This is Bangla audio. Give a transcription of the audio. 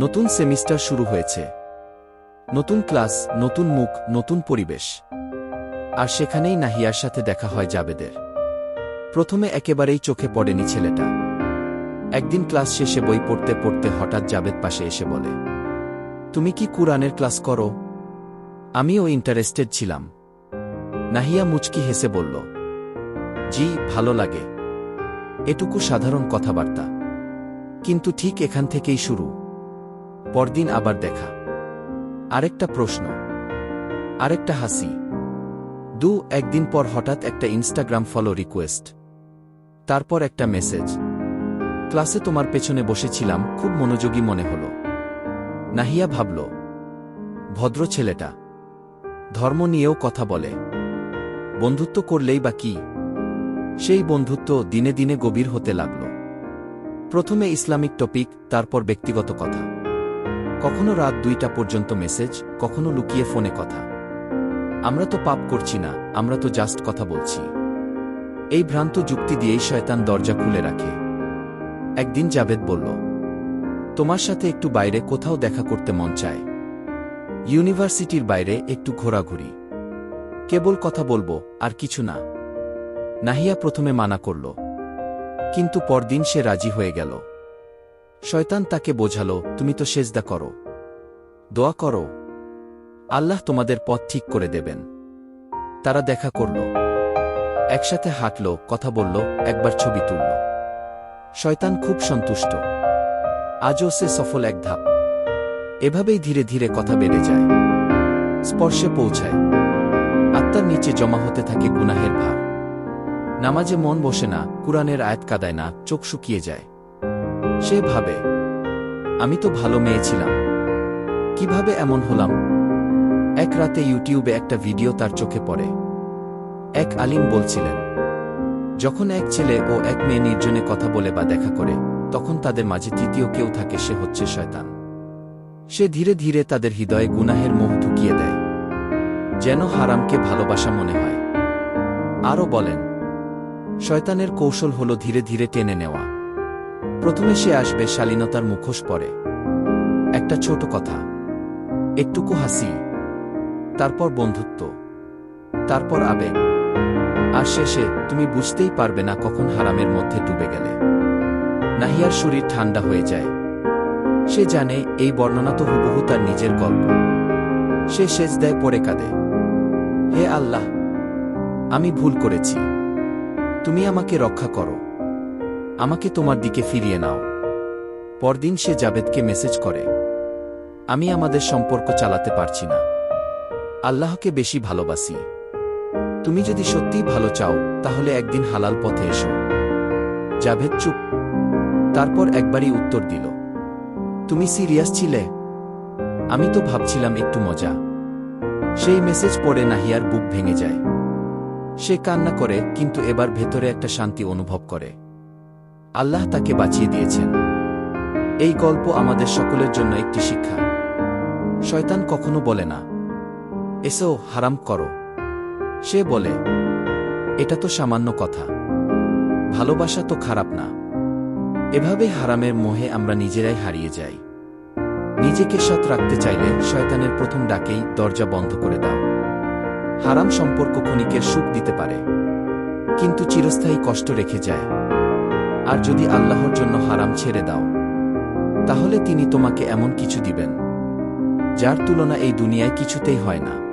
নতুন সেমিস্টার শুরু হয়েছে। নতুন ক্লাস, নতুন মুখ, নতুন পরিবেশ। আর সেখানেই নাহিয়ার সাথে দেখা হয় জাবেদের। প্রথমে একেবারেই চোখে পড়েনি ছেলেটা। একদিন ক্লাস শেষে বই পড়তে পড়তে হঠাৎ জাবেদ পাশে এসে বলে, তুমি কি কুরআনের ক্লাস করো? আমিও ইন্টারেস্টেড ছিলাম। নাহিয়া মুচকি হেসে বলল, জি, ভালো লাগে। এটুকু সাধারণ কথাবার্তা। কিন্তু ঠিক এখান থেকেই শুরু। পরদিন আবার দেখা। আরেকটা প্রশ্ন। আরেকটা হাসি। দু, একদিন পর হঠাৎ একটা ইনস্টাগ্রাম ফলো রিকোয়েস্ট তারপর একটা মেসেজ ক্লাসে তোমার পেছনে বসেছিলাম, খুব মনোযোগী মনে হল। নাহিয়া ভাবল, ভদ্র ছেলেটা। ধর্ম নিয়েও কথা বলে। বন্ধুত্ব করলেই বা কি? সেই বন্ধুত্ব দিনে দিনে গভীর হতে লাগল। প্রথমে ইসলামিক টপিক তারপর ব্যক্তিগত কথা। কখনো রাত দুইটা পর্যন্ত মেসেজ, কখনো লুকিয়ে ফোনে কথা। আমরা তো পাপ করছি না, আমরা তো জাস্ট কথা বলছি। এই ভ্রান্ত যুক্তি দিয়েই শয়তান দরজা খুলে রাখে। একদিন জাভেদ বলল, তোমার সাথে একটু বাইরে কোথাও দেখা করতে মন চায়। ইউনিভার্সিটির বাইরে একটু ঘোরাঘুরি। কেবল কথা বলব, আর কিছু না। নাহিয়া প্রথমে মানা করল, কিন্তু পরদিন সে রাজি হয়ে গেল। শয়তান তাকে বোঝালো, তুমি তো সেজদা করো। দোয়া করো। আল্লাহ তোমাদের পথ ঠিক করে দেবেন। তারা দেখা করল। একসাথে হাঁটল, কথা বলল, একবার ছবি তুলল। শয়তান খুব সন্তুষ্ট। আজও সে সফল এক ধাপ। এভাবেই ধীরে ধীরে কথা বেড়ে যায়। স্পর্শে পৌঁছায়। আত্মার নিচে জমা হতে থাকে গুনাহের ভার। নামাজে মন বসে না, কুরআনের আয়াত কাদায় না, চোখ শুকিয়ে যায়। সে ভাবে, আমি তো ভালো মেয়ে ছিলাম। কীভাবে এমন হলাম? এক রাতে ইউটিউবে একটা ভিডিও তার চোখে পড়ে। এক আলিম বলছিলেন, যখন এক ছেলে ও এক মেয়ে নির্জনে কথা বলে বা দেখা করে, তখন তাদের মাঝে তৃতীয় কেউ থাকে, সে হচ্ছে শয়তান। সে ধীরে ধীরে তাদের হৃদয়ে গুনাহের মোহ ঢুকিয়ে দেয়, যেন হারামকে ভালোবাসা মনে হয়। আরও বলেন, শয়তানের কৌশল হল ধীরে ধীরে টেনে নেওয়া। প্রথমে সে আসবে, শালীনতার মুখোশ পরে। একটা ছোট কথা। একটুকু হাসি। তারপর বন্ধুত্ব। তারপর আবেগ। আর শেষে, তুমি বুঝতেই পারবে না কখন হারামের মধ্যে ডুবে গেলে। নাহিয়ার শরীর ঠান্ডা হয়ে যায়। সে জানে, এই বর্ণনা তো হুবহু তার নিজের গল্প। সে সেচ দেয় পরে কাঁদে। হে আল্লাহ, আমি ভুল করেছি। তুমি আমাকে রক্ষা করো। আমাকে তোমার দিকে ফিরিয়ে নাও। পরদিন সে জাবেদকে মেসেজ করে, আমি আমাদের সম্পর্ক চালাতে পারছি না। আল্লাহকে বেশি ভালোবাসি। তুমি যদি সত্যিই ভালো চাও, তাহলে একদিন হালাল পথে এসো। জাভেদ চুপ, তারপর একবারই উত্তর দিল, তুমি সিরিয়াস ছিলে? আমি তো ভাবছিলাম একটু মজা। সেই মেসেজ পড়ে নাহিয়ার বুক ভেঙে যায়। সে কান্না করে, কিন্তু এবার ভেতরে একটা শান্তি অনুভব করে। আল্লাহ তাকে বাঁচিয়ে দিয়েছেন। এই গল্প আমাদের সকলের জন্য একটি শিক্ষা। শয়তান কখনো বলে না, এসো, হারাম করো। সে বলে, এটা তো সামান্য কথা। ভালোবাসা তো খারাপ না। এভাবে হারামের মোহে আমরা নিজেরাই হারিয়ে যাই। নিজেকে সৎ রাখতে চাইলে শয়তানের প্রথম ডাকেই দরজা বন্ধ করে দাও। হারাম সম্পর্ক ক্ষণিকের সুখ দিতে পারে, কিন্তু চিরস্থায়ী কষ্ট রেখে যায়। আর যদি আল্লাহর জন্য হারাম ছেড়ে দাও, তাহলে তিনি তোমাকে এমন কিছু দিবেন, যার তুলনা এই দুনিয়ায় কিছুতেই হয় না।